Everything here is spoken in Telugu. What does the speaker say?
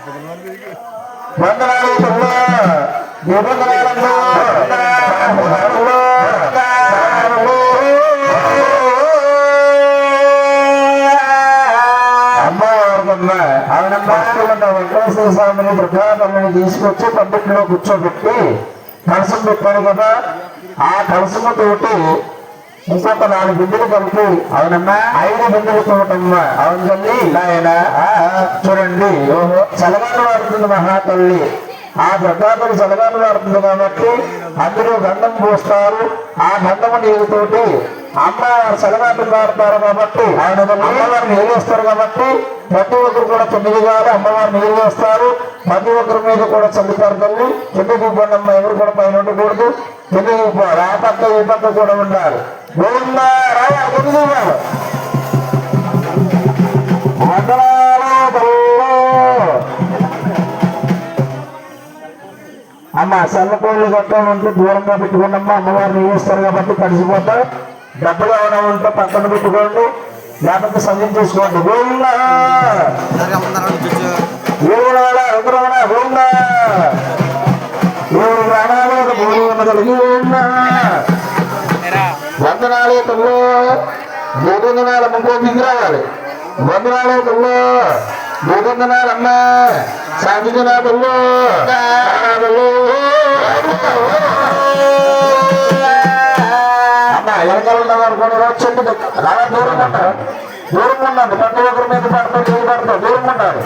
వందనాలు వందనాలు వందనాలు స్వామిని తీసుకొచ్చి పంపిణీలో కూర్చోబెట్టి కలసం పెట్టారు కదా ఆ కలసముతోటి ఇంకొక నాలుగు బిందులు కలిపి అవునమ్మా. ఐదు బిందులు తోటమ్మా. అవును తల్లి. ఆయన చూడండి. చలగాను వాడుతుంది మహాతల్లి. ఆ ప్రతాపం చలగాను వాడుతుంది కాబట్టి అందులో గంధం పోస్తారు. ఆ గంధము నీరుతోటి అమ్మవారు చలగాటు వాడతారు కాబట్టి ఆయన అమ్మవారు నీళ్ళు వేస్తారు కాబట్టి ప్రతి ఒక్కరు కూడా తొమ్మిది గారు అమ్మవారు నీళ్ళు వేస్తారు ప్రతి ఒక్కరి మీద కూడా చల్లుతారు తల్లి. ఎందుకు ఇవ్వండి ఎవరు కూడా పైన ఉండకూడదు. ఎందుకు ఇవ్వాలి ఆ పక్క ఈ పక్క కూడా ఉండాలి. గోవిందా రావా కిందకి అమ్మ సన్నకోళ్ళు కట్టాలంటే దూరంగా పెట్టుకోండమ్మా అమ్మవారిని వేస్తారు కాబట్టి కలిసిపోతారు డబ్బులు ఏమైనా ఉంటే పక్కన పెట్టుకోండి లేకపోతే సంజయం చేసుకోండి. గోవిందా! గోవిందా! రుద్రమణ గోవిందా! ఏడు ప్రాణాలు ఒక భూమి ఉన్నది గోవిందా! వందనాలు తల్లు? ముందు దిగిరావాలి. వందనాలు తల్లు? మూడొందనాలు దూరం ఉంటారు దూరం ఉండండి ప్రతి ఒక్కరి మీద పడతారు? పడతారు దూరం ఉండాలి